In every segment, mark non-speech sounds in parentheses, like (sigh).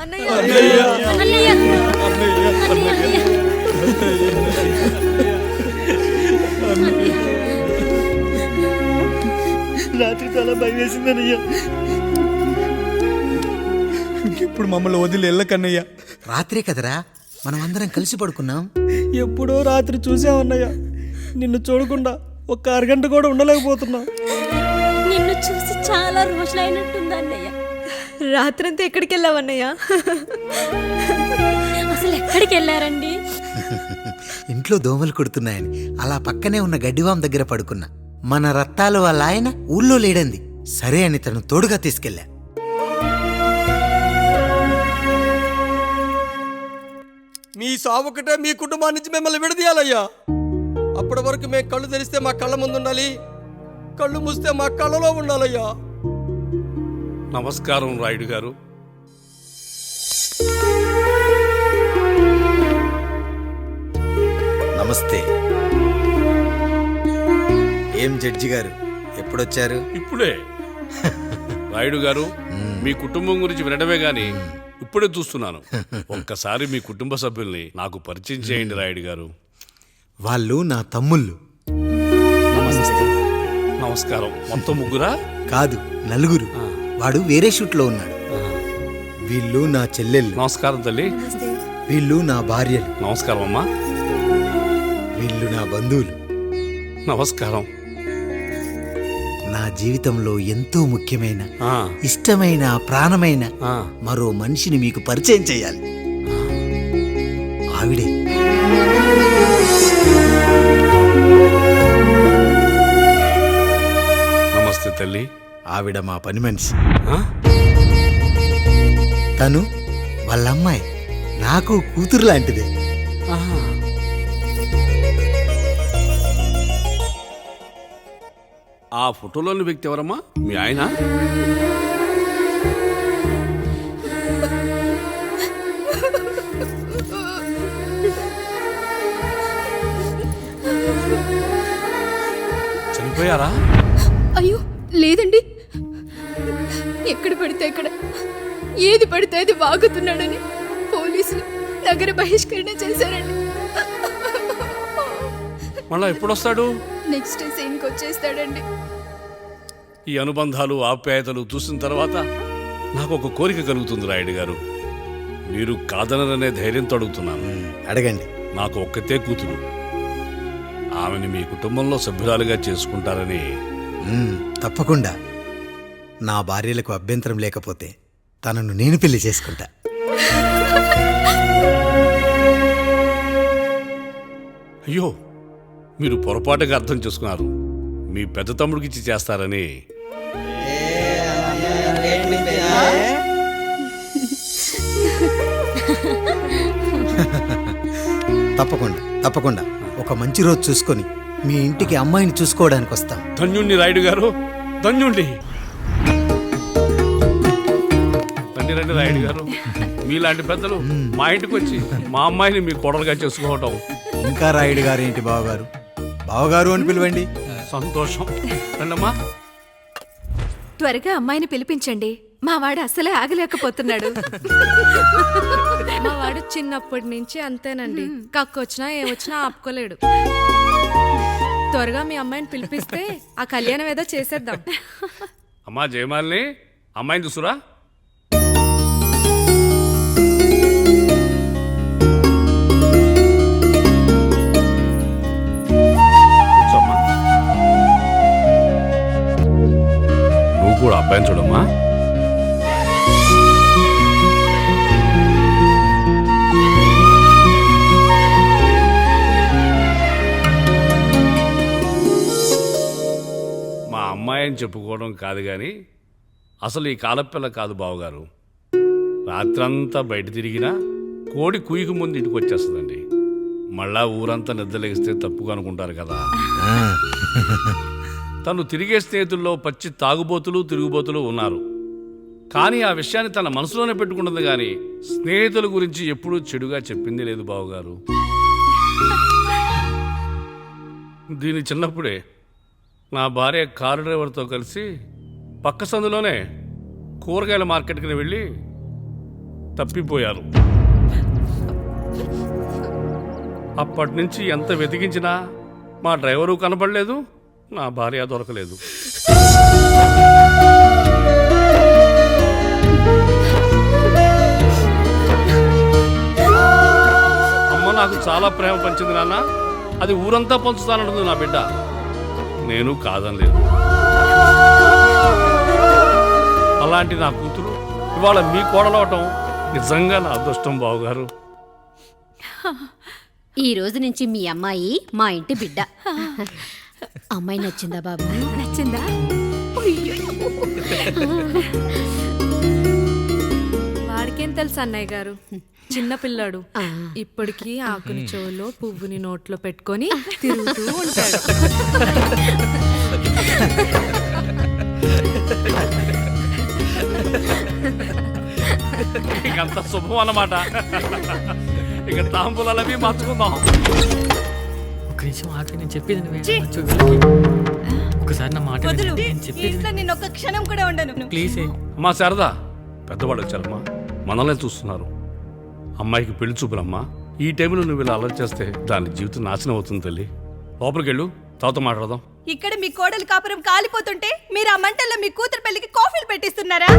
అన్నయ్య. అన్నయ్య. అన్నయ్య. రాత్రి చాలా భయం వేసిందనయ్యా ఇప్పుడు మమ్మల్ని వదిలి వెళ్ళకన్నయ్యా. రాత్రే కదరా? మనం అందరం కలిసి పడుకున్నాం. ఎప్పుడో రాత్రి చూసామన్నయ్య నిన్ను చూడకుండా ఒక్క అరగంట కూడా ఉండలేకపోతున్నా. నిన్ను చూసి చాలా రోజులైనట్టుంది అన్నయ్య రాత్రంతా ఎక్కడికి వెళ్ళావన్నయ్య అసలు ఎక్కడికి వెళ్ళారండి ఇంట్లో దోమలు కుడుతున్నాయని అలా పక్కనే ఉన్న గడ్డివాం దగ్గర పడుకున్నా మన రత్తాలు వాళ్ళ ఆయన ఊళ్ళో లేడంది. సరే అని తను తోడుగా తీసుకెళ్ళా. మీ సావుకటే మీ కుటుంబం నుంచి మిమ్మల్ని విడదీయాలయ్యా. అప్పటి వరకు మేము కళ్ళు తెరిస్తే మా కళ్ళ ముందు ఉండాలి కళ్ళు మూస్తే మా కళ్ళలో ఉండాలయ్యా. నమస్కారం రాయుడు గారు. నమస్తే. ఏం జడ్జి గారు? ఎప్పుడొచ్చారు? ఇప్పుడే. రాయుడు గారు మీ కుటుంబం గురించి వినడమే గాని ఇప్పుడే చూస్తున్నాను. ఒక్కసారి మీ కుటుంబ సభ్యుల్ని నాకు పరిచయం చేయండి రాయుడు గారు. వాళ్ళు నా తమ్ముళ్ళు. నమస్కారం. మొత్తం ముగ్గురా? కాదు నలుగురు. వాడు వేరే షూట్లో ఉన్నాడు. వీళ్ళు నా చెల్లెళ్ళు. నమస్కారం తల్లి. వీళ్ళు నా భార్యలు. నమస్కారం అమ్మా. వీళ్ళు నా బంధువులు. నమస్కారం. నా జీవితంలో ఎంతో ముఖ్యమైన ఆ, ఇష్టమైన ప్రాణమైన ఆ. మరో మనిషిని మీకు పరిచయం చేయాలి. ఆవిడే. నమస్తే తల్లి. ఆవిడ మా పని మనిషి? తను వాళ్ళ అమ్మాయి నాకు కూతురు లాంటిదే. ఆహా. ఆ ఫోటోలోని వ్యక్తి ఎవరమ్మా? మీ ఆయన? చనిపోయారా? అయ్యో లేదండి. ఎక్కడ పడితే అక్కడ. ఏది పడితే అది వాగుతున్నాడని పోలీసులు నగర బహిష్కరణ చేశారండి. మళ్ళా ఎప్పుడొస్తాడు? నెక్స్ట్ సీన్కి వచ్చేస్తాడండి. ఈ అనుబంధాలు ఆప్యాయతలు చూసిన తర్వాత నాకు ఒక కోరిక కలుగుతుంది రాయుడు గారు. మీరు కాదనరనే ధైర్యంతో అడుగుతున్నాను. అడగండి. నాకు ఒక్కతే కూతురు. ఆమెని మీ కుటుంబంలో సభ్యురాలుగా చేసుకుంటారని తప్పకుండా. నా భార్యలకు అభ్యంతరం లేకపోతే తనను నేను పెళ్ళి చేసుకుంటా. అయ్యో మీరు పొరపాటుగా అర్థం చేసుకున్నారు. మీ పెద్ద తమ్ముడికి ఇచ్చి చేస్తారని. తప్పకుండా తప్పకుండా. ఒక మంచి రోజు చూసుకొని మీ ఇంటికి అమ్మాయిని చూసుకోవడానికి వస్తాం. ధన్యుణ్ణి రాయుడు గారు ధన్యుణ్ణి. రండి రండి రాయుడు గారు. మీలాంటి పెద్దలు మా ఇంటికి వచ్చి మా అమ్మాయిని మీ కోడలుగా చేసుకోవటం ఇంకా రాయుడు గారు ఏంటి బావగారు? బావగారు అని పిలవండి. సంతోషం. రండమ్మా. త్వరగా అమ్మాయిని పిలిపించండి. మా వాడు అసలే ఆగలేకపోతున్నాడు. మా వాడు చిన్నప్పటి నుంచి అంతేనండి. కక్కొచ్చినా ఏమొచ్చినా ఆపుకోలేడు. త్వరగా మీ అమ్మాయిని పిలిపిస్తే ఆ కళ్యాణం ఏదో చేసేద్దాం. అమ్మా జయమాలిని. అమ్మాయిని చూసురా. కాదు కానీ అసలు ఈ కాలపిల్ల కాదు బావగారు. రాత్రంతా బయట తిరిగినా కోడి కుయ్యకు ముందు ఇంటికి వచ్చేస్తుందండి. మళ్ళా ఊరంతా నిద్రలేగిస్తే తప్పుగా అనుకుంటారు కదా. (laughs) తను తిరిగే స్నేహితుల్లో పచ్చి తాగుబోతులు తిరుగుబోతులు ఉన్నారు. కానీ ఆ విషయాన్ని తన మనసులోనే పెట్టుకుంటుంది కానీ స్నేహితుల గురించి ఎప్పుడూ చెడుగా చెప్పింది లేదు బావగారు. (laughs) దీని చిన్నప్పుడే నా భార్య కారు డ్రైవర్తో కలిసి పక్క సందులోనే కూరగాయల మార్కెట్కి వెళ్ళి తప్పిపోయారు. అప్పటి నుంచి ఎంత వెతికించినా మా డ్రైవరు కనపడలేదు నా భార్య దొరకలేదు. అమ్మ నాకు చాలా ప్రేమ పంచింది నాన్న. అది ఊరంతా పంచుతానంటుంది నా బిడ్డ. నేను కాదనలేదు. అలాంటి నా కూతురు ఇవాళ మీ కోడలవటం నిజంగా నా అదృష్టం బావగారు. ఈ రోజు నుంచి మీ అమ్మాయి మా ఇంటి బిడ్డ. అమ్మాయి నచ్చిందా బాబు? నచ్చిందా? వాడికేం తెలుసు అన్నయ్య గారు? చిన్న పిల్లాడు. ఇప్పటికీ ఆకుని చెవులో పువ్వుని నోట్లో పెట్టుకొని తిరుగుతూ ఉంటాడు. ఇకంత శుభం అన్నమాట. ఇక తాంబూలాలు అవి మార్చుకుందాం. ఒక నిమిషం ఆగి నేను చెప్పేది నువ్వే. ఒకసారి నా మాట విను. నేను చెప్పేది నేను ఒక్క క్షణం కూడా ఉండను. ప్లీజ్. అమ్మా శారదా. పెద్దవాళ్ళు వచ్చారమ్మా. మనల్ని చూస్తున్నారు. అమ్మాయికి పెళ్ళి చూపులమ్మా. ఈ టైంలో నువ్వు ఇలా అలర్ట్ చేస్తే దాని జీవితం నాశనం అవుతుంది తల్లి. లోపలికి వెళ్ళు తాత మాట్లాడదాం. ఇక్కడ మీ కోడలు కాపురం కాలిపోతుంటే మీరు ఆ మంటల్లో మీ కూతురు పెళ్ళికి కాఫీలు పెట్టిస్తున్నారా?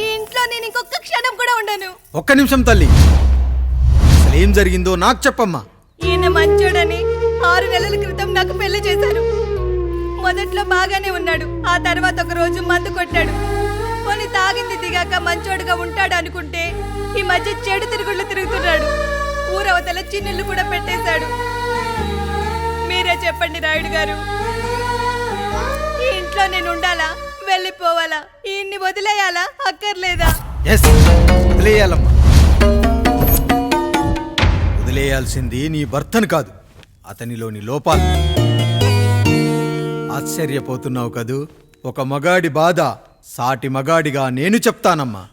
ఈ ఇంట్లో నేను ఇంకొక క్షణం కూడా ఉండను. ఒక్క నిమిషం తల్లి. అసలు ఏం జరిగిందో నాకు చెప్పమ్మా. ఈయన మంచోడని ఆరు నెలల క్రితం నాకు పెళ్ళి చేశారు. మొదట్లో బాగానే ఉన్నాడు. ఆ తర్వాత ఒక రోజు మందు కొట్టాడు. తాగింది దిగాక మంచోడుగా ఉంటాడు అనుకుంటే ఈ మధ్య చెడు తిరుగుళ్ళు తిరుగుతున్నాడు. ఊరవతల చిన్నిళ్ళు కూడా పెట్టేశాడు. మీరే చెప్పండి రాయుడు గారు. ఈ ఇంట్లో నేను ఉండాలా? వెళ్ళిపోవాలా? ఈయన్ని వదిలేయాలా? అక్కర్లేదా? ఎస్ వదిలేయాలమ్మా. వదిలేయాల్సింది నీ భర్తను కాదు అతనిలోని లోపాలు. ఆశ్చర్యపోతున్నావు కదూ? ఒక మగాడి బాధ సాటి మగాడిగా నేను చెప్తానమ్మా.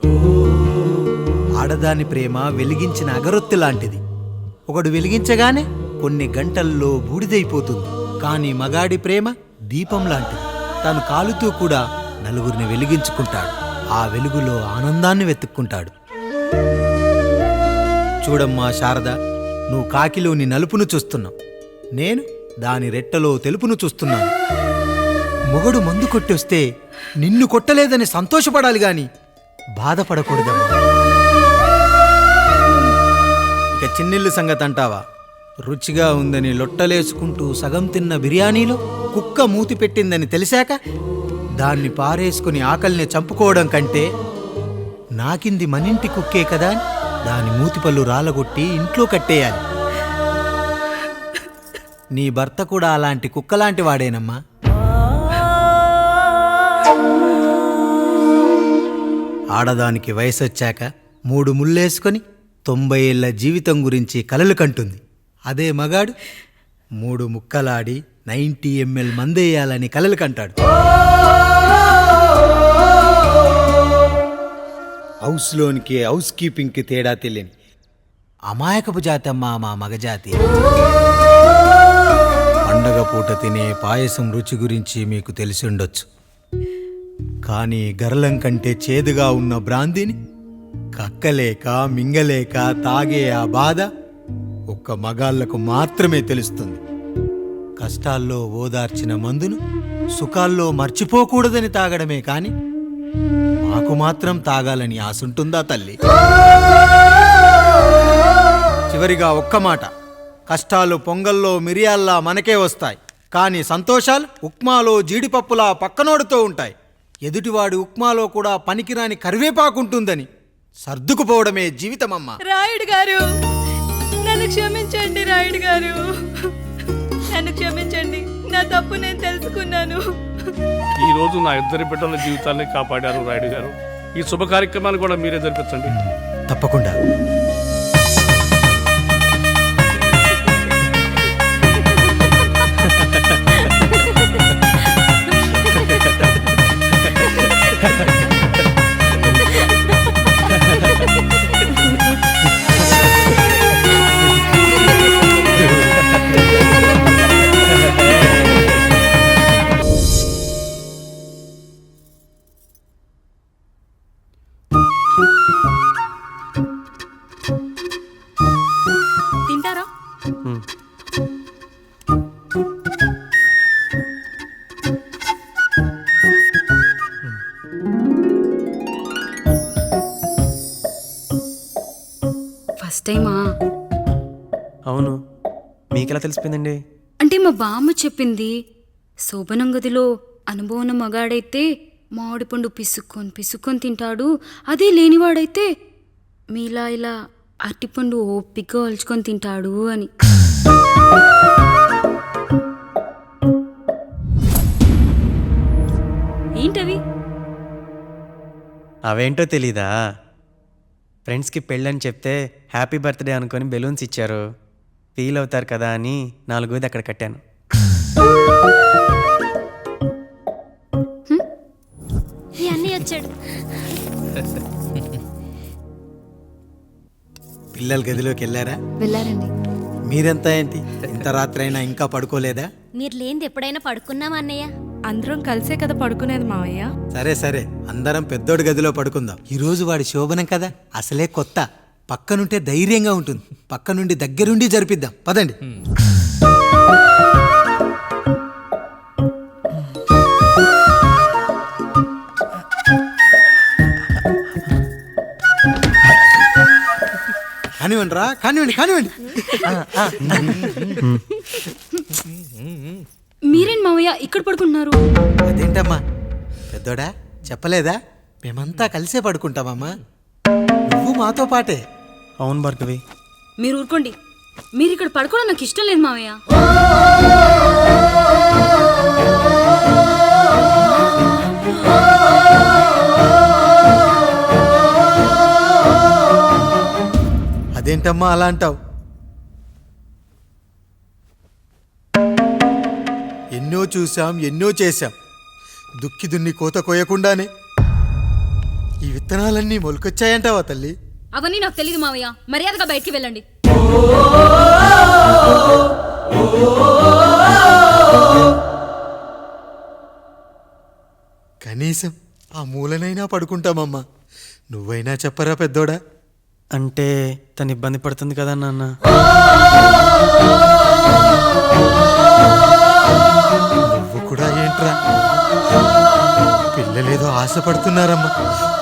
ఆడదాని ప్రేమ వెలిగించిన అగరొత్తి లాంటిది. ఒకడు వెలిగించగానే కొన్ని గంటల్లో బూడిదైపోతుంది. కానీ మగాడి ప్రేమ దీపం లాంటిది. తాను కాలుతూ కూడా నలుగురిని వెలిగించుకుంటాడు. ఆ వెలుగులో ఆనందాన్ని వెతుక్కుంటాడు. చూడమ్మా శారద నువ్వు కాకిలోని నలుపును చూస్తున్నావు. నేను దాని రెట్టలో తెలుపును చూస్తున్నాను. మొగడు మందు కొట్టొస్తే నిన్ను కొట్టలేదని సంతోషపడాలి గాని బాధపడకూడదమ్మా. ఇక చిన్నిల్లు సంగతి అంటావా? రుచిగా ఉందని లొట్టలేసుకుంటూ సగం తిన్న బిర్యానీలో కుక్క మూతి పెట్టిందని తెలిసాక దాన్ని పారేసుకుని ఆకలిని చంపుకోవడం కంటే నాకింది మనింటి కుక్కే కదా దాని మూతిపళ్ళు రాలగొట్టి ఇంట్లో కట్టేయాలి. నీ భర్త కూడా అలాంటి కుక్కలాంటి వాడేనమ్మా. ఆడదానికి వయసొచ్చాక మూడు ముళ్ళేసుకొని తొంభై ఏళ్ళ జీవితం గురించి కలలు కంటుంది. అదే మగాడు మూడు ముక్కలాడి నైంటీ ఎంఎల్ మందేయాలని కలలు కంటాడు. హౌస్లోనికి హౌస్ కీపింగ్కి తేడా తెలియని అమాయకపు జాతమ్మ మా మగజాతి పండగ పూట తినే పాయసం రుచి గురించి మీకు తెలిసి ఉండొచ్చు. కానీ గరళం కంటే చేదుగా ఉన్న బ్రాంతిని కక్కలేక మింగలేక తాగే ఆ బాధ ఒక్క మగాళ్ళకు మాత్రమే తెలుస్తుంది. కష్టాల్లో ఓదార్చిన మందును సుఖాల్లో మర్చిపోకూడదని తాగడమే కాని మాకు మాత్రం తాగాలని ఆశుంటుందా తల్లి? చివరిగా ఒక్క మాట. కష్టాలు పొంగల్లో మిరియాల్లా మనకే వస్తాయి. కానీ సంతోషాలు ఉప్మాలో జీడిపప్పులా పక్కనోడుతూ ఉంటాయి. ఎదుటివాడి ఉప్మాలో కూడా పనికిరాని కరివేపాకుంటుందని సర్దుకుపోవడమే జీవితమమ్మా. రాయుడు గారు నన్ను క్షమించండి రాయుడు గారు. నన్ను క్షమించండి నా తప్పు నేను తెలుసుకున్నాను. ఈ రోజు నా ఇద్దరి బిడ్డల జీవితాన్ని కాపాడారు రాయుడు గారు. ఈ శుభ కార్యక్రమాన్ని కూడా మీరే జరిపించండి. తప్పకుండా. ఫస్ట్ టైమా? అవును. మీకెలా తెలిసిపోయిందండి? అంటే మా బామ్మ చెప్పింది శోభనం గదిలో అనుభవం మగాడైతే మామిడి పండు పిసుక్కొని పిసుక్కొని తింటాడు అదే లేనివాడైతే మీలా ఇలా అరటిపండు ఓపిగ్గా వలుచుకొని తింటాడు అని. ఏంటవి? అవేంటో తెలీదా? ఫ్రెండ్స్కి పెళ్ళని చెప్తే హ్యాపీ బర్త్డే అనుకొని బెలూన్స్ ఇచ్చారు. ఫీల్ అవుతారు కదా అని నాలుగోది అక్కడ కట్టాను. పిల్లల గదిలోకి వెళ్ళారా? వెళ్ళారండి. మీరెంత ఏంటి? ఇంత రాత్రి అయినా ఇంకా పడుకోలేదా? మీరు లేనిది ఎప్పుడైనా పడుకున్నామా అన్నయ్య? అందరం కలిసే కదా పడుకునేది మావయ్య. సరే సరే. అందరం పెద్దోడి గదిలో పడుకుందాం. ఈ రోజు వాడి శోభనం కదా? అసలే కొత్త. పక్కనుంటే ధైర్యంగా ఉంటుంది. పక్క నుండి దగ్గరుండి జరిపిద్దాం. పదండి. కానివ్వండి రా కానివ్వండి కానివ్వండి మీరేంటి మావయ్య ఇక్కడ పడుకుంటున్నారు? అదేంటమ్మా? పెద్దోడా చెప్పలేదా? మేమంతా కలిసే పడుకుంటామమ్మా. నువ్వు మాతో పాటే. అవును భార్గవి. మీరు ఊరుకోండి. మీరు ఇక్కడ పడుకోవడం నాకు ఇష్టం లేదు మావయ్య. అదేంటమ్మా అలా అంటావు? ఎన్నో చూసాం ఎన్నో చేశాం. దుక్కి దున్ని కోత కోయకుండానే. ఈ విత్తనాలన్నీ మొలకొచ్చాయంటావా తల్లి? అవన్నీ నాకు తెలియదు మావయ్య. మర్యాదగా బయటికి వెళ్ళండి. కనీసం ఆ మూలనైనా పడుకుంటామమ్మా. నువ్వైనా చెప్పరా పెద్దోడా? అంటే తను ఇబ్బంది పడుతుంది కదా నాన్న. నువ్వు కూడా ఏంట్రా? పిల్లలేదో ఆశపడుతున్నారమ్మా.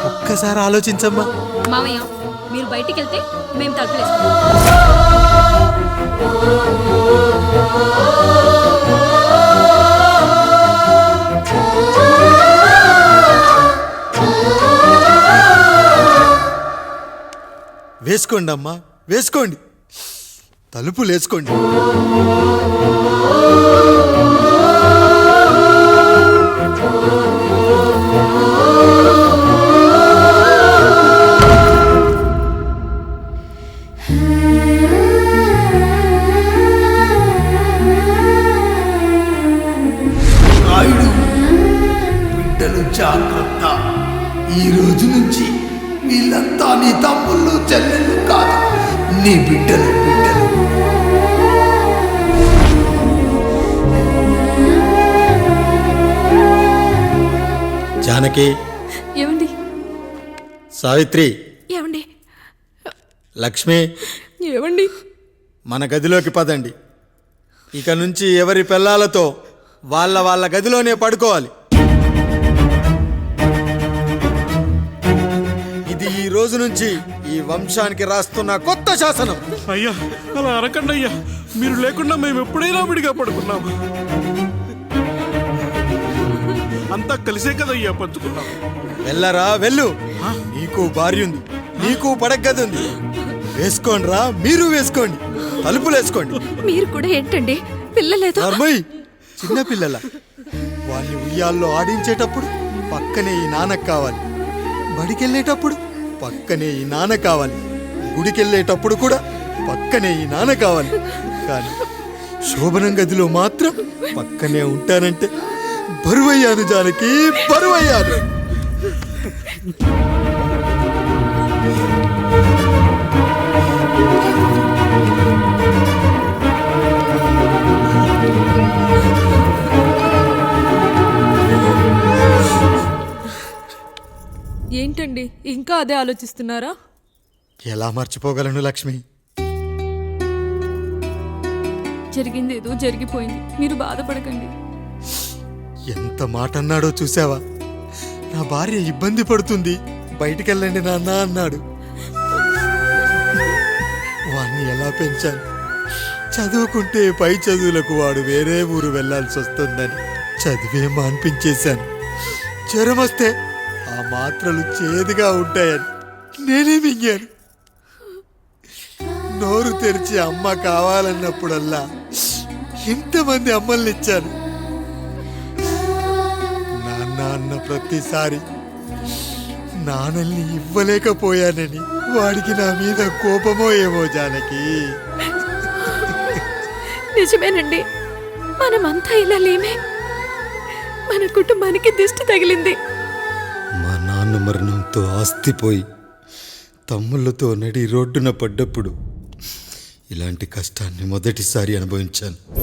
ఒక్కసారి ఆలోచించమ్మా. మావయ్య మీరు బయటికి వెళ్తే మేము తలుపులేస్తాం. వేసుకోండి అమ్మా వేసుకోండి. తలుపులు జానకి ఏమండి? సావిత్రి. ఏమండి? లక్ష్మి. ఏమండి? మన గదిలోకి పదండి. ఇక నుంచి ఎవరి పిల్లలతో వాళ్ళ వాళ్ళ గదిలోనే పడుకోవాలి. ఇది ఈ రోజు నుంచి ఈ వంశానికి రాస్తున్న కొత్త శాసనం. అయ్యా అలా అరకండి అయ్యా. మీరు లేకుండా మేము ఎప్పుడైనా విడిగా పడుకున్నాం. అంతా కలిసే కదయ్యా పంచుకున్నాం వెళ్ళరా వెళ్ళు. నీకు భార్య ఉంది. నీకు పడగది ఉంది. వేసుకోండి రా మీరు వేసుకోండి. తలుపులు వేసుకోండి. మీరు కూడా ఏంటండి? పిల్లలేదు? నర్మయ్ చిన్న పిల్లల. వాళ్ళని ఉయ్యాల్లో ఆడించేటప్పుడు పక్కనే ఈ నాన్న కావాలి. బడికెళ్ళేటప్పుడు పక్కనే ఈ నాన్న కావాలి. గుడికెళ్ళేటప్పుడు కూడా పక్కనే ఈ నాన్న కావాలి. కానీ శోభనం గదిలో మాత్రం పక్కనే ఉంటానంటే బరువయ్యాను జానకి బరువయ్యాను. ఏంటండి ఇంకా అదే ఆలోచిస్తున్నారా? ఎలా మర్చిపోగలను లక్ష్మి? జరిగింది ఏదో జరిగిపోయింది. మీరు బాధపడకండి. ఎంత మాట అన్నాడో చూసావా? నా భార్య ఇబ్బంది పడుతుంది. బయటికెళ్ళండి నాన్న అన్నాడు. పెంచాను? చదువుకుంటే పై చదువులకు వాడు వేరే ఊరు వెళ్ళాల్సి వస్తుందని చదివే మాన్పించేశాను. జ్వరం వస్తే ఆ మాత్రలు చేదుగా ఉంటాయని నేనే మింగాను. నోరు తెరిచి అమ్మ కావాలన్నప్పుడల్లా ఇంతమంది అమ్మల్ని అన్న ప్రతిసారి నాన్నల్ని ఇవ్వలేకపోయానని వాడికి నా మీద కోపమో ఏమో జానకి. నిజమేనండి. మనమంతా ఇలా లేమే. మన కుటుంబానికి దిష్టి తగిలింది. మా నాన్న మరణంతో ఆస్తిపోయి తమ్ముళ్ళతో నడి రోడ్డున పడ్డప్పుడు ఇలాంటి కష్టాన్ని మొదటిసారి అనుభవించాను.